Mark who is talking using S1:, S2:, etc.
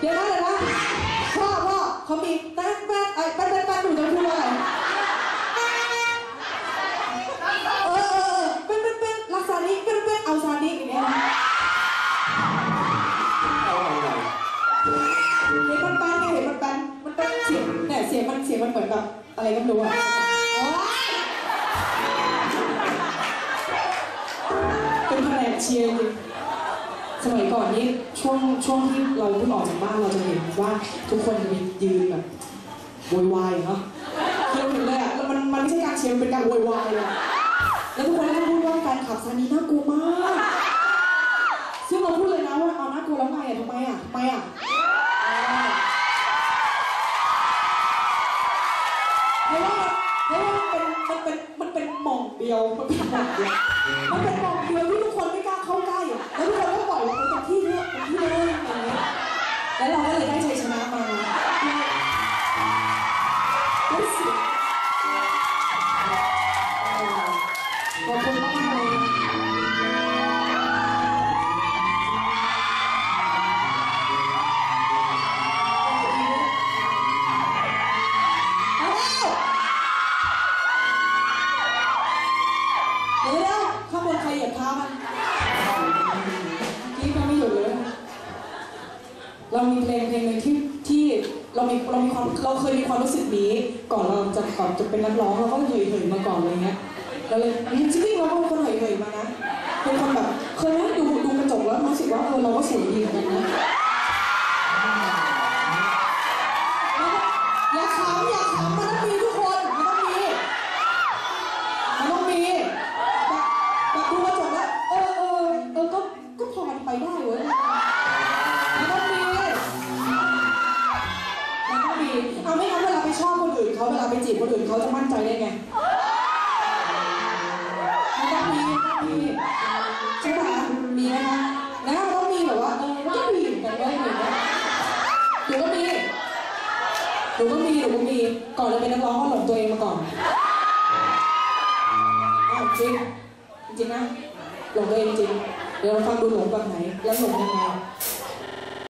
S1: เดี๋ยวนะเดี๋ยวนะพ่อพ่อเขามีแป๊ดแป๊ดไอ้แป๊ดแป๊ดแป๊ดหนูจะพูดว่าอะไรเออเออเออเป็นเป็นเป็นรักษานี้เป็นเป็นเอาซานี้อย่างเงี้ย
S2: เอาเอาเอา
S1: เห็นมันปันไงเห็นมันปันมันเป็นเสียงเนี่ยเสียงมันเสียงมันเหมือนแบบอะไรก็ไม่รู้อะโอ๊ยเป็นแผนกเชียร์ สมัยก่อนนี่ช่วงช่วงที่เราเพิ่งออกจากบ้านเราจะเห็นว่าทุกคนจะมียืนแบบโวยวายเนาะเราเห็นเลยอะมันมันไม่ใช่การเชียร์มันเป็นการโวยวายเลยแล้วทุกคนก็พูดว่าการขับซานีน่ากลัวมากซึ่งเราพูดเลยนะว่าเอาน่ากลัวแล้วไงอะทำไมอะทำไมอะเพราะว่าเพราะว่ามันเป็นมันเป็นมันเป็นหม่องเดียวมันเป็นหม่องเดียวมันเป็นหม่องเดียว แล้วเราก็เลยได้ชัยชนะมาได้เสียงขอบคุณมากเลยเดี๋ยวข้างบนใครเหยียบเท้ามัน เรามีเรามีความเราเคยมีความรู้สึกนี้ ก่อนเราจะก่อนจะเป็นนักร้องเราก็เหยเหยๆมาก่อนอะไรเงี้ยเราเลยจริงๆเราก็เป็นคนเหยเหยๆมานะเป็นคนแบบเคยนั่งดูดูกระจกแล้วรู้สึกว่าเออเราก็สวยดีเหมือนกันนะอย่าขำอย่าขำมันต้องมีทุกคน ชอบคนอื่นเขาเวลาไปจีบคนอื่นเขาจะมั่นใจได้ไงมันต้องมีมันต้องมีใช่ไหมมีนะคะนะต้องมีแบบว่าเออมันก็มีเหมือนกันเว้ยอย่างเงี้ยหรือว่ามีหนูก็มีหนูก็มีก่อนจะเป็นนักร้องก็หลงตัวเองมาก่อนอ้าวจริงจริงนะหลงตัวเองจริงเดี๋ยวเราฟังดูหลงแบบไหนแล้วหลงยังไง